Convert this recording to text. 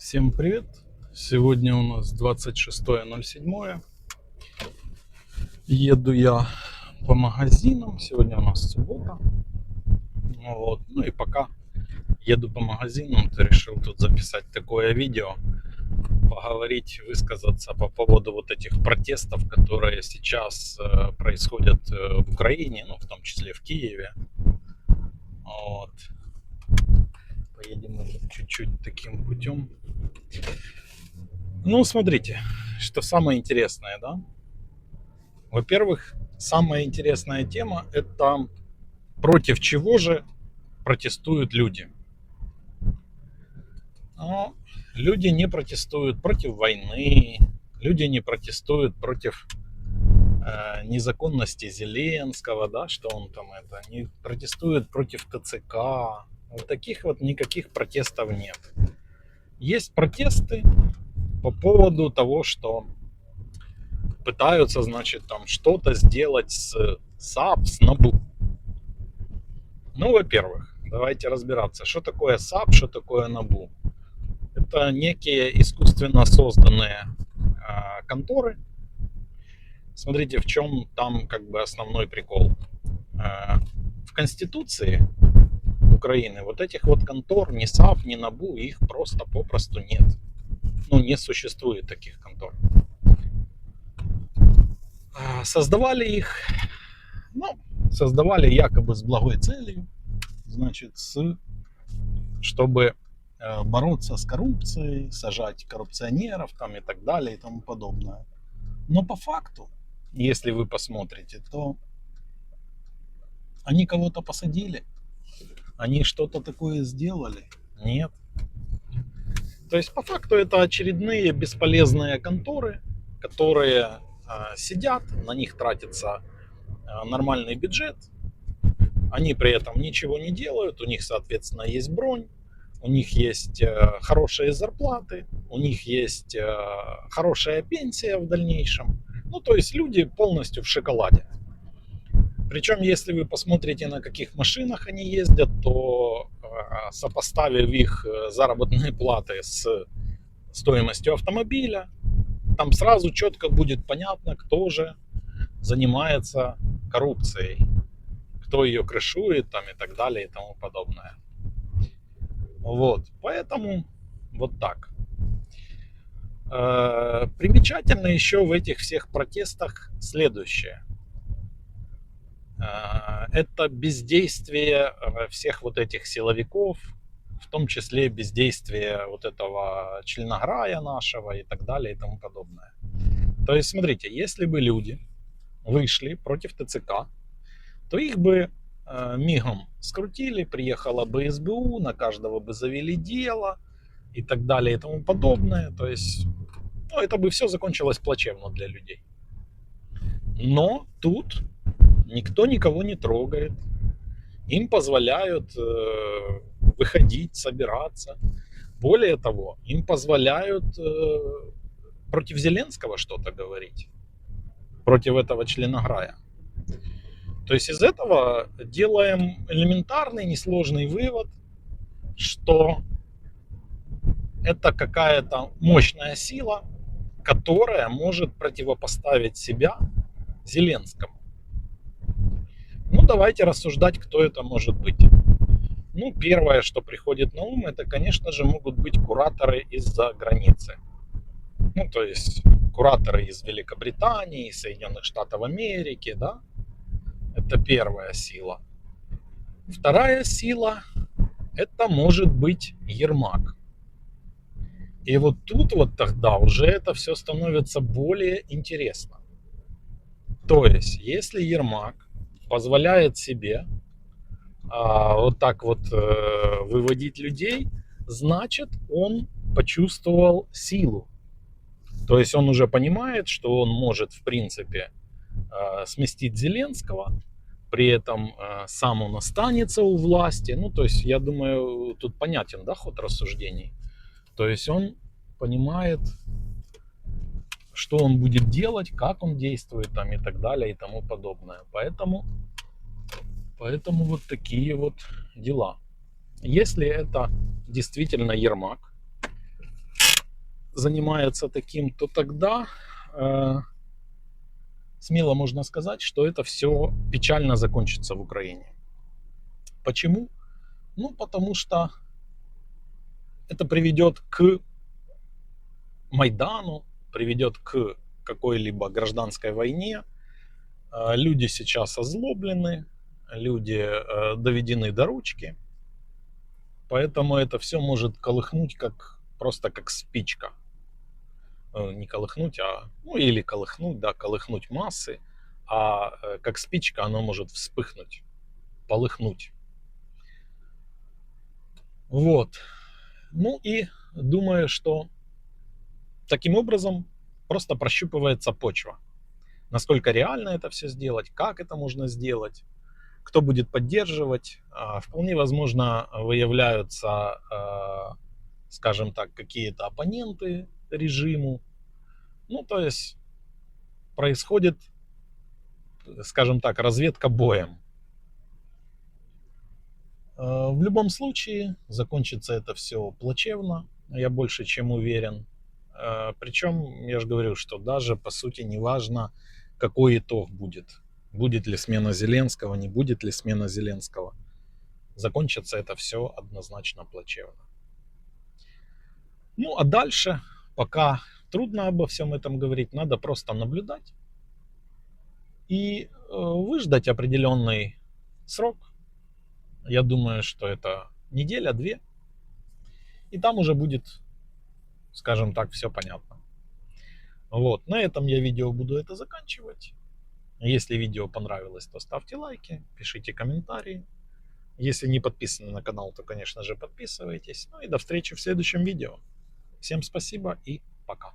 Всем привет! Сегодня у нас 26.07. Еду я по магазинам. Сегодня у нас суббота. Вот. Ну и пока еду по магазинам, то решил тут записать такое видео. Поговорить, высказаться по поводу вот этих протестов, которые сейчас э, происходят э, в Украине, ну в том числе в Киеве. Вот. Поедем чуть-чуть таким путем. Ну, смотрите, что самое интересное, да? Во-первых, самая интересная тема это против чего же протестуют люди. Но люди не протестуют против войны, люди не протестуют против э, незаконности Зеленского, да, что он там это, не протестуют против ТЦК. Вот таких вот никаких протестов нет. Есть протесты по поводу того, что пытаются, значит, там что-то сделать с САП, с НАБУ. Ну, во-первых, давайте разбираться, что такое САП, что такое НАБУ. Это некие искусственно созданные э, конторы. Смотрите, в чем там как бы основной прикол. Э, в Конституции Украины вот этих вот контор, ни САП, ни НАБУ, их просто попросту нет. Ну, не существует таких контор. А, создавали их, ну, создавали якобы с благой целью, значит, с, чтобы э, бороться с коррупцией, сажать коррупционеров там и так далее и тому подобное. Но по факту, если вы посмотрите, то они кого-то посадили, они что-то такое сделали? Нет. То есть по факту это очередные бесполезные конторы, которые э, сидят, на них тратится э, нормальный бюджет, они при этом ничего не делают, у них, соответственно, есть бронь, у них есть э, хорошие зарплаты, у них есть э, хорошая пенсия в дальнейшем. Ну, то есть люди полностью в шоколаде. Причем, если вы посмотрите, на каких машинах они ездят, то э, сопоставив их э, заработные платы с стоимостью автомобиля, там сразу четко будет понятно, кто же занимается коррупцией, кто ее крышует там и так далее и тому подобное. Вот, поэтому вот так. Э, примечательно еще в этих всех протестах следующее – а, это бездействие э, всех вот этих силовиков, в том числе бездействие вот этого членограя нашего и так далее и тому подобное. То есть, смотрите, если бы люди вышли против ТЦК, то их бы э, мигом скрутили, приехала бы СБУ, на каждого бы завели дело и так далее и тому подобное. То есть, ну, это бы все закончилось плачевно для людей. Но тут никто никого не трогает. Им позволяют э, выходить, собираться. Более того, им позволяют э, против Зеленского что-то говорить. Против этого члена Грая. То есть из этого делаем элементарный, несложный вывод, что это какая-то мощная сила, которая может противопоставить себя Зеленскому. Давайте рассуждать, кто это может быть. Ну, первое, что приходит на ум, это, конечно же, могут быть кураторы из-за границы. Ну, то есть кураторы из Великобритании, Соединенных Штатов Америки, да. Это первая сила. Вторая сила, это может быть Ермак. И вот тут вот тогда уже это все становится более интересно. То есть, если Ермак позволяет себе а, вот так вот э, выводить людей, значит он почувствовал силу. То есть он уже понимает, что он может в принципе э, сместить Зеленского, при этом э, сам он останется у власти. Ну, то есть, я думаю, тут понятен, да, ход рассуждений. То есть он понимает, что он будет делать, как он действует там и так далее и тому подобное. Поэтому, поэтому вот такие вот дела. Если это действительно Ермак, занимается таким, то тогда э, смело можно сказать, что это все печально закончится в Украине. Почему? Ну, потому что это приведет к Майдану, приведет к какой-либо гражданской войне. Э, Люди сейчас озлоблены, люди э, доведены до ручки. Поэтому это все может колыхнуть как просто как спичка. Э, Не колыхнуть, а ну или колыхнуть, да, колыхнуть массы, а э, как спичка оно может вспыхнуть, полыхнуть. Вот. Ну и думаю, что таким образом просто прощупывается почва. Насколько реально это все сделать, как это можно сделать, кто будет поддерживать. А, Вполне возможно выявляются, а, скажем так, какие-то оппоненты режиму. Ну, то есть происходит, скажем так, разведка боем. Э, В любом случае, закончится это все плачевно, я больше чем уверен. Причем, я же говорю, что даже по сути не важно, какой итог будет. Будет ли смена Зеленского, не будет ли смена Зеленского. Закончится это все однозначно плачевно. Ну а дальше, пока трудно обо всем этом говорить, надо просто наблюдать и э, выждать определенный срок, я думаю, что это неделя-две. И там уже будет, скажем так, все понятно. Вот, на этом я видео буду это заканчивать. Если видео понравилось, то ставьте лайки, пишите комментарии. Если не подписаны на канал, то, конечно же, подписывайтесь. Ну и до встречи в следующем видео. Всем спасибо и пока.